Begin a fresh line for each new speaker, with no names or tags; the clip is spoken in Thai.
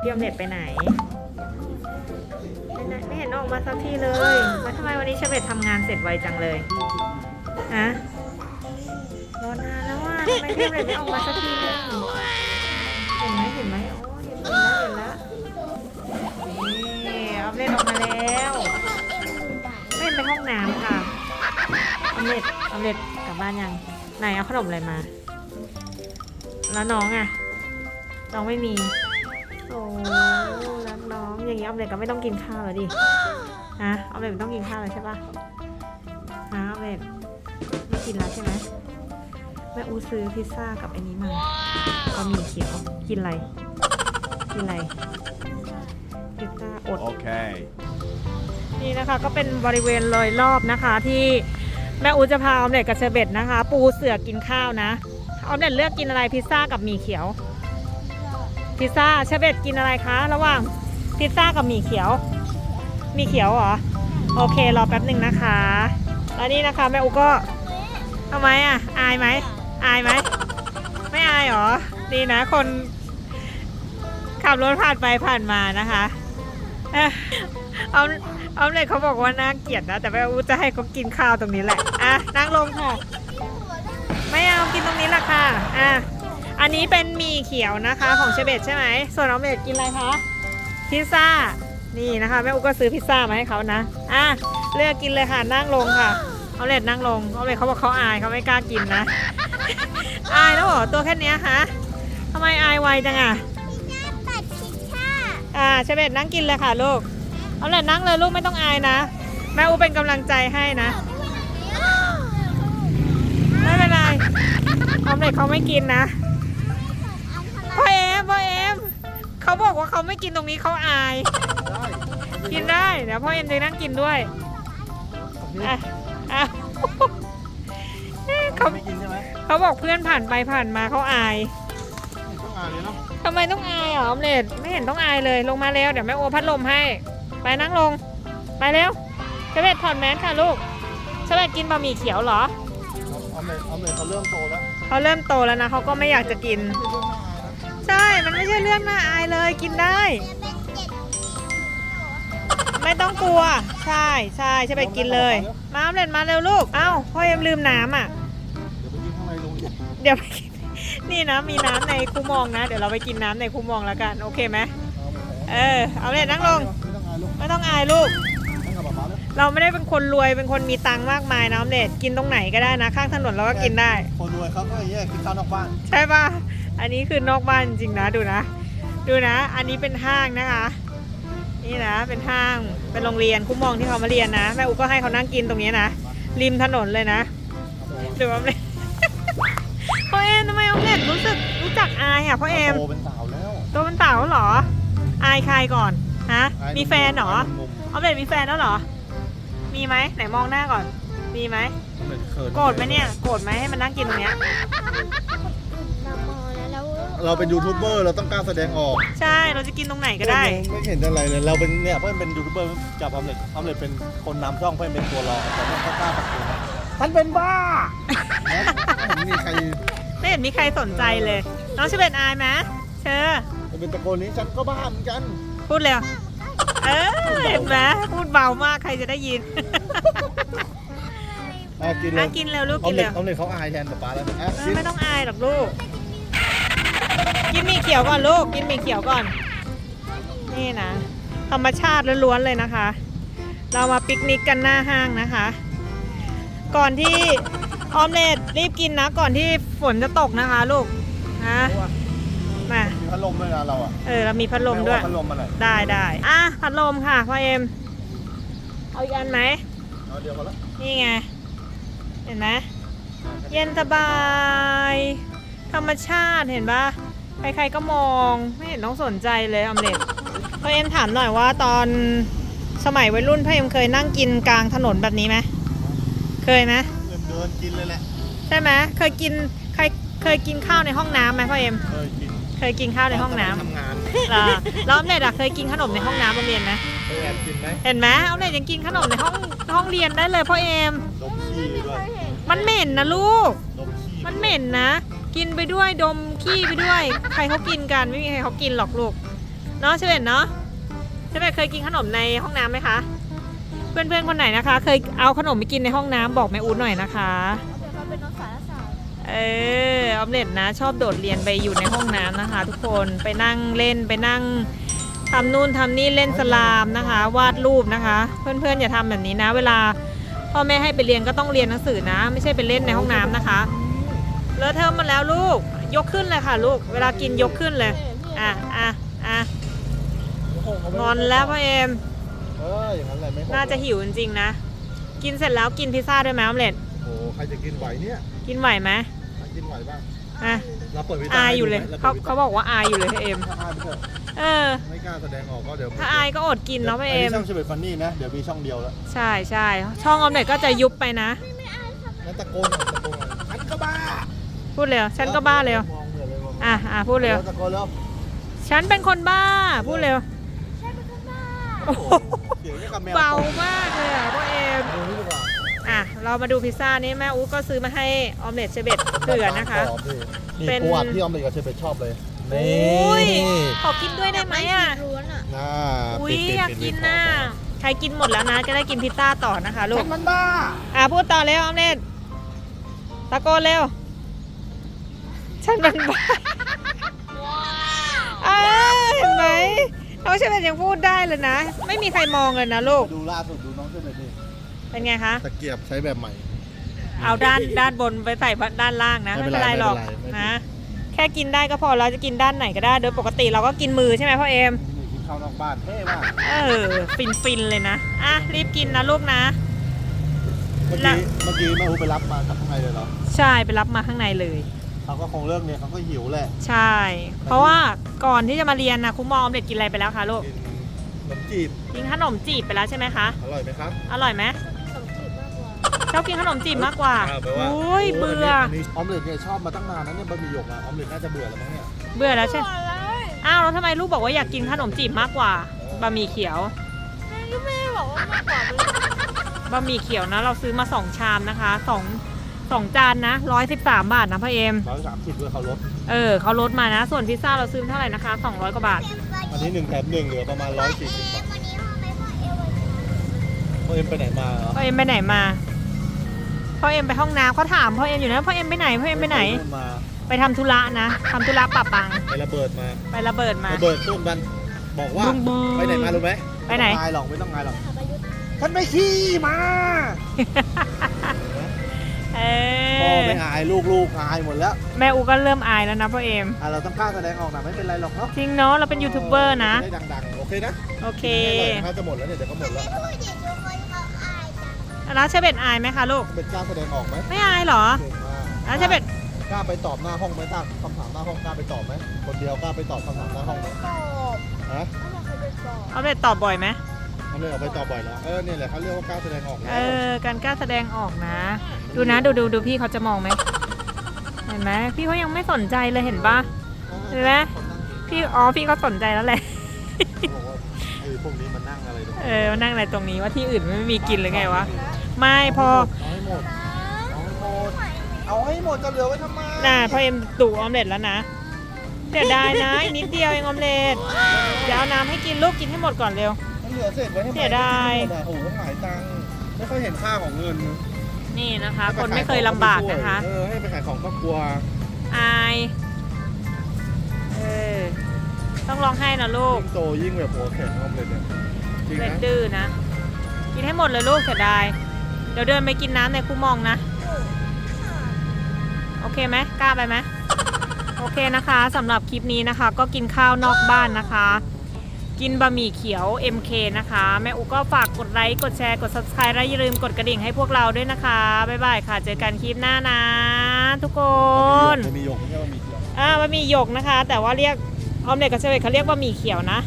พี่อมเล็ตไปไหนไปไไม่เห็นออกมาสักทีเลย แล้วทำไมวันนี้เชเบตทำงานเสร็จไวจังเลยฮะรอนานแล้วอะทำไมพี่ออมเล็ตไม่ออกมาสักทีเลยเห็นไหมเห็นไหมโอ้เห็นแล้วเห็นแล้วนี่ออมเล็ตออกมาแล้วเล่นไปห้องน้ำค่ะออมเล็ตออมเล็ตกลับบ้านยังไหนเอาขนมอะไรมา แล้วน้องอะ น้องไม่มี องอย่างนี้ออมเล็ตก็ไม่ต้องกินข้าวแล้วดิฮะออมเล็ตไม่ต้องกินข้าวแล้วใช่ปะฮะออมเล็ตไม่กินแล้วใช่ไหมแม่อูซื้อพิซซ่ากับไอ้นี้มาก็มีเขียว กินอะไร กินอะไร พิซซ่าอด
Okay.
นี่นะคะก็เป็นบริเวณเลยรอบนะคะ ที่แม่อูจะพาออมเล็ตกับเชอร์เบตนะคะ ปูเสือกินข้าวนะออมเล็ตเลือกกินอะไรพิซซ่ากับหมี่เขียว พิซซ่าเชอร์เบตกินอะไรคะ ระหว่าง พิซซ่ากับหมี่เขียว มีเขียวเหรอ โอเค รอแป๊บหนึ่งนะคะ แล้วนี่นะคะแม่อูก็ทำไมอะ อายไหม อายไหม ไม่อายเหรอ ดีนะคน ขับรถผ่านไปผ่านมานะคะเอ้ยเอาเอาเลยเขาบอกว่าน่าเกลียดนะ แต่แม่อูจะให้เขากินข้าวตรงนี้แหละ อะ นั่งลงค่ะ ไม่เอา กินตรงนี้แหละค่ะ อะ อันนี้เป็นหมี่เขียวนะคะ ของเชเบตใช่ไหม ส่วนน้องเบตกินอะไรคะ พิซซ่า นี่นะคะแม่อุก็ซื้อพิซซ่ามาให้เขานะ อะเลือกกินเลยค่ะนั่งลงค่ะเอาเลดนั่งลงเอาเลดเขาบอกเขาอายเขาไม่กล้ากินนะ อายแล้วเหรอตัวแค่นี้ฮะทำไมอายไวจังอะ
ตัดพิซซ่า
อ่าเชเบตนั่งกินเลยค่ะลูก เอาเลดนั่งเลยลูกไม่ต้องอายนะ แม่อุเป็นกำลังใจให้นะ ไม่เป็นไรออมเล็ตเขาไม่กินนะ พ่อเอ็มพ่อเอ็ม เขาบอกว่าเขาไม่กินตรงนี้เขาอาย กินได้เดี๋ยวพ่อเอ็มจะนั่งกินด้วยอะอะเขา
ไม่กินใช่ไหม
เขาบอกเพื่อนผ่านไปผ่านมาเขาอาย
ต้องอ่านเลยเนาะ
ทำไมต้องอายอะออมเล็ตไม่เห็นต้องอายเลยลงมาเร็วเดี๋ยวแม่โอพัดลมให้ ไปนั่งลง ไปเร็วเชเวตถอดแมสค่ะลูกเชเวตกินบะหมี่เขียวเหรอ
เอาเลยเอาเลยเขาเริ่มโตแล้ว
เขาเริ่มโตแล้วนะเขาก็ไม่อยากจะกิน ใช่ มันไม่ใช่เรื่องน่าอายเลยกินได้ ไม่ต้องกลัว ใช่ใช่จะไปกินเลย มาออมเล็ตมาเร็วลูก เอ้าพ่อยังลืมน้ำอะ
เดี๋ยวไปกินข้างในลุง
เดี๋ยวไปกิน นี่นะมีน้ำในคูมองนะ เดี๋ยวเราไปกินน้ำในคูมองแล้วกัน โอเคไหมเออ เอาเลยนั่งลง
ไม่ต้องอ่านลุง
ไม่ต้องอายลูก
นั่งกับป๊าป๊าเลย
เราไม่ได้เป็นคนรวย เป็นคนมีตังค์มากมายนะออมเล็ตกินตรงไหนก็ได้นะ ข้างถนนเราก็กินได้
คนรวยเขาก็อย่างเงี้ยกินข้าวนอกบ้าน
ใช่ป่ะ อันนี้คือนอกบ้านจริงนะดูนะ ดูนะ อันนี้เป็นห้างนะคะ นี่นะเป็นห้างเป็นโรงเรียนคุ้มมองที่เขามาเรียนนะแม่อุก็ให้เขานั่งกินตรงนี้นะริมถนนเลยนะดูออมเล็ตพ่อเอ็มทำไมออมเล็ตรู้สึกรู้จักอายอะพ่อเอ็ม
โตเป็นสาวแล้ว
ตัวเป็นเต่าเหรอ อายใครก่อนฮะ
อาย
มีแฟนเหรอ
หนุ่ม
ออมเล็ตมีแฟนแล้วเหรอ มีไหมไหนมองหน้าก่อน มีไหม
ๆออมเล็ตเขิน
โกรธไหมเนี่ยโกรธไหมให้มันนั่งกินตรงเนี้ย
เรามองแล้วแล้ว
เราเป็นยูทูบเบอร์เราต้องกล้าแสดงออก
ใช่เราจะกินตรงไหนก็ได้
ไม่เห็นอะไรเลยเราเป็นเนี่ยเพื่อนเป็นยูทูบเบอร์จับออมเล็ตออมเล็ตเป็นคนนำช่องเพื่อนเป็นตัวรองแต่เพื่อนเขากล้าตะโกนท่านเป็นบ้านะไม่มีใคร
ไม่เห็นมีใครสนใจเลย น้องเชเบตอายไหมเชอ
จะเป็นตะโกนนี้ฉันก็บ้าเหมือนกัน
พูดเร็วเออเห็นไหมพูดเบามากใครจะได้ยิน
อะกินเล
อะ
ย
กินเร็วลูก
ออ
กิ
ม
น
เล็
เร็
ต
ว
ออมเล็ตเขาอายแทนป๊าป๊าแล้วอะ
เอ
กิ
อนไม่ต้องอายหรอกลูกกินหมี่เขียวก่อนลูกกินหมี่เขียวก่อน นี่นะธรรมชาติล้วนๆเลยนะคะ เรามาปิกนิกกันหน้าห้างนะคะ ก่อนที่ออมเล็ตรีบกินนะ ก่อนที่ฝนจะตกนะคะลูกนะมา
มีพัดลมด้วยนะเราอะ
เออเรามีพัดลมด้วย
ไาพัดลมอะไร
ได้ได้อะพัดลมค่ะพ่อเอ็มเอาอีกอันไหม
เอาเดียวพอละ
นี่ไงเห็นไหมเย็นสบาย ธรรมชาติเห็นปะ ใครๆก็มองไม่เห็นต้องสนใจเลยออมเล็ตพ่อเอ็มถามหน่อยว่าตอนสมัยวัยรุ่นพ่อเอ็มเคยนั่งกินกลางถนนแบบนี้ไหมเคยไหม
เดินเดินกินเลยแหละ
ใช่ไหมเคยกินเคยเคยกินข้าวในห้องน้ำไหมพ่อเอ็ม
เคยกิน
เคยกินข้าวในห้องน้ำ
ทำงาน
เหรอแล้วออมเล็ตอะเคยกินขนมในห้องน้ำโรงเรียนไหม
เคยแอบกินไหม
เห็นไหมเอาเลยยังกินขนมในห้องห้องเรียนได้เลยพ่อเอม
ดมขี้ด้วย
มันเหม็นนะลูก
ดมขี้
มันเหม็นนะ กินไปด้วยดมขี้ไปด้วย ใครเขากินกันไม่มีใครเขากินหรอกลูกเนาะเชเบตเนาะเชเบตเคยกินขนมในห้องน้ำไหมคะ เพื่อนๆคนไหนนะคะ เคยเอาขนมไปกินในห้องน้ำบอกแม่อู๊ดหน่อยนะคะ
เองสาวสาว
เออออมเล็ตนะ ชอบโดดเรียนไปอยู่ในห้องน้ำนะคะ ทุกคนไปนั่งเล่นไปนั่งทำนู่นทำนี่เล่นสลามนะคะ วาดรูปนะคะ เพื่อนๆอย่าทำแบบนี้นะ เวลาพ่อแม่ให้ไปเรียนก็ต้องเรียนหนังสือนะ ไม่ใช่ไปเล่นในห้องน้ำนะคะ เลอะเทอะหมาแล้วลูก ยกขึ้นเลยค่ะลูก เวลากินยกขึ้นเลย อะอะอะ
โอ้โหเขาไม่
งอนแล้วพ่อเอม
เอออย่างนั้นแหละไม่
น่าจะหิวจริงๆนะ กินเสร็จแล้วกินพิซซ่าด้วยไหมออมเล็ต
โอ้โหใครจะกินไหวเนี่ย
กินไหวไหม
ใครกินไหวบ้าง
อะ
เราเปิดวิ
อายอยู่เลย
ให้ดูไหม
เขา
รปิดวิ
เขาบอกว่าอายอยู่เลยพ่อเอม
ถ้าอายไปเถอะ
เออ
ไม่กล้าแสดงออกก็เดี๋ยว
ถ้าอายก็อดกินเนาะพ่อเอม
นนี้ช่องเชเบตฟันนี่นะเดี๋ยวมีช่องเดียวแล้ว
ใช่ใช่ช่องออมเล็ตก็จะยุบไปนะ
งั้นตะโกนหน่อยตะโกนหน่อยฉันก็บ้า
พูดเร็ว ฉันก็บ้าเร็ว
มองเหนื่อยเลยมอง
อะอะพูดเร็ว
ตะโกนแล้ว
ฉันเป็นคนบ้า พูดเร็ว
ใช่เป็นคนบ้า
โอ้โห
เสียงนี่กับแมว
เบามากเลยอะพ่อเอม
ดูนี่ดีกว่า
อะ เรามาดูพิซซ่านี้แม่อู๋ก็ซื้อมาให้ออมเล็ตเชเบตเผื่อนะคะ
กรอบดินี่
เป็น
ปูอัดที่ออมเล็ตกับเชเบตชอบเลย
โอ
นี่้
ยขอกินด้วยได้ไหมอะ
ล้วนอะ
น่า
อุ้ย
ปิดปิด
อยาก
ปิด
กิน
ปิด
น่ะใครกินหมดแล้วนะจะได้กินพิซซ่าต่อนะคะลู
ฉั
ก
นมันบ้า
อะพูดต่อเร็วออมเล็ตตะโกนเร็ว ฉันเป็นบ้าอ่าเห็นไหมน้องเชเบตยังพูดได้เลยนะ ไม่มีใครมองเลยนะลูก
ดูล่าสุดดูน้องเชเบตดิ
เป็นไงคะ
ตะเกียบใช้แบบใหม่
เอาด้านด้านบนไปใส่ด้านล่างนะ
ไม่
ไม่
เป็
เป็นน
ไร
ไรหรอก
ไม่เป็นไร
นะ แค่กินได้ก็พอเราจะกินด้านไหนก็ได้ โดยปกติเราก็กินมือใช่ไหมพ่อเอม
นี่กินข้าวนอกบ้านเท่มาก
เออ ฟินฟินๆเลยนะ อะ รีบกินนะลูกนะ
เมื่อ
แล้
กี้
ว
เมื่อกี้แม่อูไปรับมาจากข้างในเลยเหรอ
ใช่ ไปรับมาข้างในเลย
เขาก็คงเลิกเนี่ยเขาก็หิวแหละ
ใช่ เพราะว่าก่อนที่จะมาเรียนนะคุณมอมเด็กกินอะไรไปแล้วคะลูก
กินขนมจีบ
กินขนมจีบไปแล้วใช่ไหมคะ
อร่อยไหมครับ
อร่อยไหม
ขนมจีบมากกว่า
ชอบกินขนมจีบมากกว่า
อ่แปลว่า
โอ้ยเบื่อ
นนี้ออมเล็ตเนี่ยชอบมาตั้งนานแล้วเนี่ยบะหมี่หยกอะออมเล็ตน่าจะเบื่อแล้วมั้งเนี่ย
เบื่อแล้วใช่
ก่อนเลย
อ้าวแล้วทำไมลูกบอกว่าอยากกินขนมจีบมากกว่าบะหมี่เขียว
แม่ก็ไม่ได้บอกว่ามากกว่าเลย
บะหมี่เขียวนะ เราซื้อมาสองชามนะคะสอง สองจานนะร้อยสิบสามบาทนะพ่อเอม
ร้อยสามสิบด้วยเขาลด
เออเขาลดมานะ ส่วนพิซซ่าเราซื้อเท่าไหร่นะคะสองร้อยกว่าบาท
อันนี้หนึ่งแถมหนึ่งเหลือประมาณร้อยสี่สิบบาท
วันนี้ทำไมพ่อเอววันนี้
พ่อเอ็มไปไหนมาเหรอ
พ่อเอ็มไปไหนมาพ่อเอ็มไปห้องน้ำเขาถามพ่อเอ็มอยู่นะพ่อเอ็มไปไหนพ่อเอ็มไปไหน
มา
ไปทำธุระนะทำธุระปะปัง
ไประเบิดมา
ไประเบิดมา
ระเบิดตุ้มบันบอกว่า
บึ้งบึ้ง
ไปไหนมารู้ไหม
ไปไหน
ม่ต้องอายหรอกไม่ต้องอายหรอก
ขับประยุทธ์
ฉันไปขี้มา
เอ
พ่อ
อ
ไม่อายลูกลูกอายหมดแล้ว
แม่อูก็เริ่มอายแล้วนะพ่อเอ็ม
อะเราต้องกล้าแสดงออกนะไม่เป็นไรหรอกเนาะ
จริงเนาะเราเป็นยูทูบเบอร์นะ
จได้ดังๆโอเคนะ
โอเค
ไม่อร่อยนะครับจะหมดแล้วเนี่ยเดี๋ยวก็หมดแล้ว
พูดอย่างทุกคนเขาอายจัง
แล้วเชเบตอายไหมคะลูก
เป็นกล้าแสดงออกไหม
ไม่อายเหรอ
เก่งมาก
แล้วเชเบต
กล้าไปตอบหน้าห้องไหมตั้งคำถามหน้าห้องกล้าไปตอบไหมคนเดียวกล้าไปตอบคำถามหน้าห้องไหม
ตอบ
ฮะ
ไม่อยากให้ไปตอบ
เอาเบตตอบบ่อยไหม
เขาเลยออกไปตอบบ่อยแล้ว เออเนี่ยแหละเขาเรียกว่ากล้าแสดงออกแล้ว
เออ การกล้าแสดงออกนะ ดูนะ ดูดูดูพี่เขาจะมองไหม เห็นไหมพี่เขายังไม่สนใจเลยเห็นปะ เห็นไหม พี่อ๋อพี่เขาสนใจแล้วแหละ
เขาบอกว่าไอ้พวกนี้มันนั่งอะไรตรงนี้
เออมานั่งอะไรตรงนี้ว่าที่อื่นไม่มีกินหรือไงวะ ไม่พอ
เอาให้หมด เอาให้หมด เอาให้หมดจะเหลือไว้ทำไม
น่ะพอเอ็มดูออมเล็ตแล้วนะเสียดายนะอีกนิดเดียวเองออมเล็ตเดี๋ยวเอาน้ำให้กินลูกกินให้หมดก่อนเร็ว
มัน เหลือเศษไว้ให้
เสียดาย
โอ้โหต้องหลายตังค์ไม่ค่อยเห็นค่าของเงิน
นี่นะคะ คนไม่เคยลำบากนะคะ
เออให้ไปขายของก็กลัว
อาย เออ ต้องร้องไห้นะลูก
ยิ่งโตยิ่งแบบหัวแข็งออมเลยเนี่ยจริง
เล็ด
นะ
ดื้อนะ กินให้หมดเลยลูกเสียดาย เดี๋ยวเดินไปกินน้ำในคูมองนะ โอเคไหมกล้าไปไหม โอเคนะคะสำหรับคลิปนี้นะคะ ก็กินข้าวนอกบ้านนะคะ กินบะหมี่เขียว MK นะคะ แม่อุก็ฝากกดไลค์ กดแชร์ กด subscribe และอย่าลืมกดกระดิ่งให้พวกเราด้วยนะคะ บ๊ายบายค่ะ เจอกันคลิปหน้านะ ทุกคน
มันมีหยกไม่ใช่ว่ามีเขียว
อ่าบะหมี่หยกนะคะ แต่ว่าเรียกออมเล็ตกับเชเวตเขาเรียกบะหมี่เขียวนะ